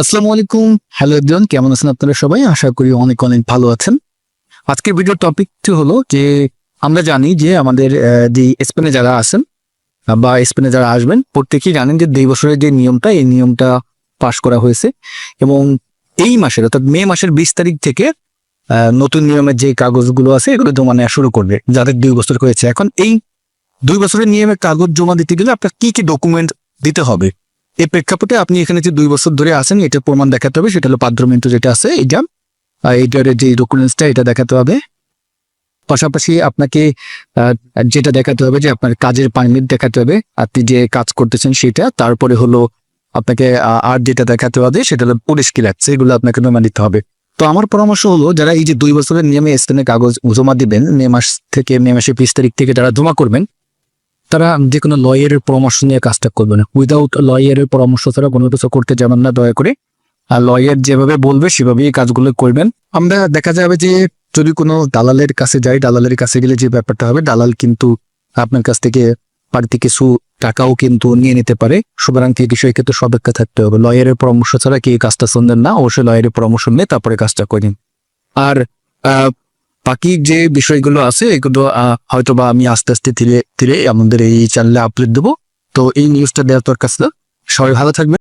আসসালামু আলাইকুম। হ্যালো একজন কেমন আছেন আপনারা সবাই? আশা করি অনেক অনেক ভালো আছেন। আজকের ভিডিওর টপিকটি হলো যে, আমরা জানি যে আমাদের যে স্পেনে যারা আছেন বা স্পেনে যারা আসবেন, প্রত্যেকেই জানেন যে দুই বছরের যে নিয়মটা, এই নিয়মটা পাশ করা হয়েছে। এবং এই মাসের, অর্থাৎ মে মাসের বিশ তারিখ থেকে নতুন নিয়মের যে কাগজগুলো আছে, এগুলো জমা নেওয়া শুরু করবে, যাদের দুই বছর হয়েছে। এখন এই দুই বছরের নিয়মের কাগজ জমা দিতে গেলে আপনার কি কি ডকুমেন্ট দিতে হবে? এই প্রেক্ষাপটে আপনি এখানে যে দুই বছর ধরে আছেন, এটা প্রমাণ দেখাতে হবে। সেটা হলো পাদ্রমেন্টু যেটা আছে আর এইটার যে ডকুমেন্টসটা, এটা দেখাতে হবে। পাশাপাশি আপনাকে যেটা দেখাতে হবে যে আপনার কাজের পারমিট দেখাতে হবে। আপনি যে কাজ করতেছেন সেটা। তারপরে হলো আপনাকে আর যেটা দেখাতে হবে, সেটা হলো পুলিশ ক্লিয়ার এগুলো আপনাকে জমা দিতে হবে। তো আমার পরামর্শ হলো, যারা এই যে দুই বছরের নিয়মে স্থানে কাগজ জমা দিবেন, মে মাস থেকে, মে মাসের বিশ তারিখ থেকে যারা জমা করবেন তারা যে কোনো লয়ারের পরামর্শ নিয়ে কাজটা করবে না। উইদাউট লয়ারের পরামর্শ ছাড়া কোনো কিছু করতে যাবেন না, দয়া করে। আর লয়ার যেভাবে বলবে, সেভাবেই কাজগুলো করবেন। আমরা দেখা যাবে যে যদি কোনো দালালের কাছে যাই, দালালের কাছে গেলে যে ব্যাপারটা হবে, দালাল কিন্তু আপনার কাছ থেকে বাড়িতে কিছু টাকাও কিন্তু নিয়ে নিতে পারে। সুতরাং এই বিষয়ে কিন্তু সতর্ক থাকতে হবে। লয়ারের পরামর্শ ছাড়া কি কাজটা শুনবেন না। অবশ্যই লয়ারের পরামর্শ নিয়ে তারপরে কাজটা করেন। আর বাকি যে বিষয়গুলো আছে, এগুলো হয়তো বা আমি আস্তে আস্তে ধীরে ধীরে আমাদের এই চ্যানেলে আপলোড দেবো। তো এই নিউজটা দেওয়ার তোর কাছে সবাই ভালো থাকবে